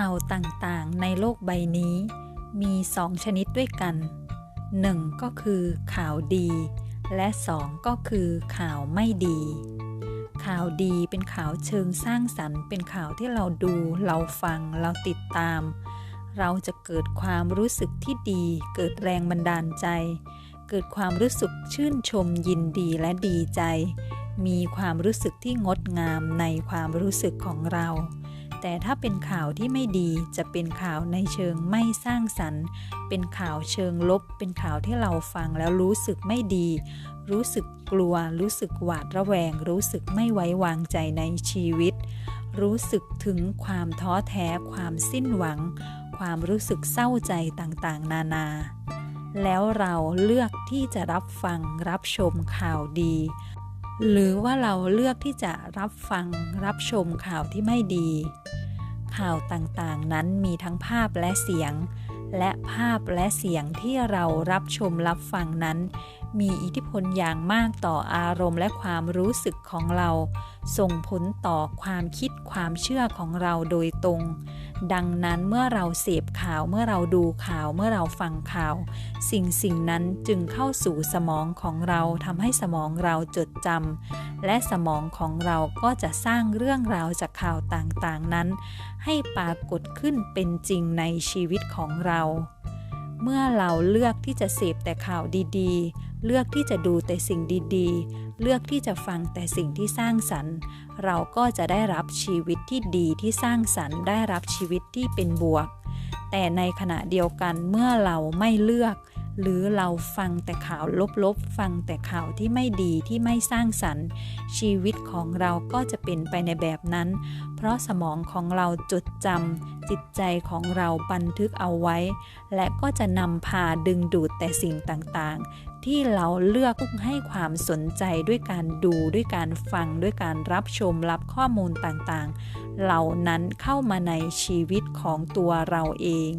ข่าวต่างๆ ในโลกใบนี้ มีสองชนิดด้วยกัน 1. ก็คือข่าวดี และ 2 ก็คือข่าวไม่ดี ข่าวดีเป็นข่าวเชิงสร้างสรรค์ เป็นข่าวที่เราดู เราฟัง เราติดตาม เราจะเกิดความรู้สึกที่ดี เกิดแรงบันดาลใจ เกิดความรู้สึกชื่นชมยินดีและดีใจ มีความรู้สึกที่งดงามในความรู้สึกของเรา แต่ถ้าเป็นข่าวที่ไม่ดีจะเป็นข่าวในเชิงไม่สร้างสรรค์ เป็นข่าวเชิงลบ เป็นข่าวที่เราฟังแล้วรู้สึกไม่ดี รู้สึกกลัว รู้สึกหวาดระแวง รู้สึกไม่ไว้วางใจในชีวิต รู้สึกถึงความท้อแท้ ความสิ้นหวัง ความรู้สึกเศร้าใจต่างๆ นานา แล้วเราเลือกที่จะรับฟังรับชมข่าวดี หรือว่าเราเลือกที่จะรับฟังรับชมข่าวที่ไม่ดี ข่าวต่างๆนั้นมีทั้งภาพและเสียง และภาพและเสียงที่เรารับชมรับฟังนั้น มีอิทธิพลอย่างมากต่ออารมณ์และความรู้สึกของเรา ส่งผลต่อความคิดความเชื่อของเราโดยตรง ดังนั้นเมื่อเราเสพข่าวเมื่อเราดูข่าวเมื่อเราฟังข่าว สิ่งสิ่งนั้นจึงเข้าสู่สมองของเราทำให้สมองเราจดจำและสมองของเราก็จะสร้างเรื่องราวจากข่าวต่างๆนั้น ให้ปรากฏขึ้นเป็นจริงในชีวิตของเรา เมื่อเราเลือกที่จะเสพแต่ข่าวดีๆ เลือกที่จะดูแต่สิ่งดีๆ เลือกที่จะฟังแต่สิ่งที่สร้างสรรค์ เราก็จะได้รับชีวิตที่ดีที่สร้างสรรค์ ได้รับชีวิตที่เป็นบวก แต่ในขณะเดียวกันเมื่อเราไม่เลือก หรือเราฟังแต่ข่าวลบๆ ฟังแต่ข่าวที่ไม่ดีที่ไม่สร้างสรรค์ ชีวิตของเราก็จะเป็นไปในแบบนั้น เพราะสมองของเราจดจำจิตใจของเราบันทึกเอาไว้ และก็จะนำพาดึงดูดแต่สิ่งต่างๆ ที่เราเลือกให้ความสนใจด้วยการดูด้วยการฟังด้วยการรับชมรับข้อมูลต่างๆ เหล่านั้นเข้ามาในชีวิตของตัวเราเอง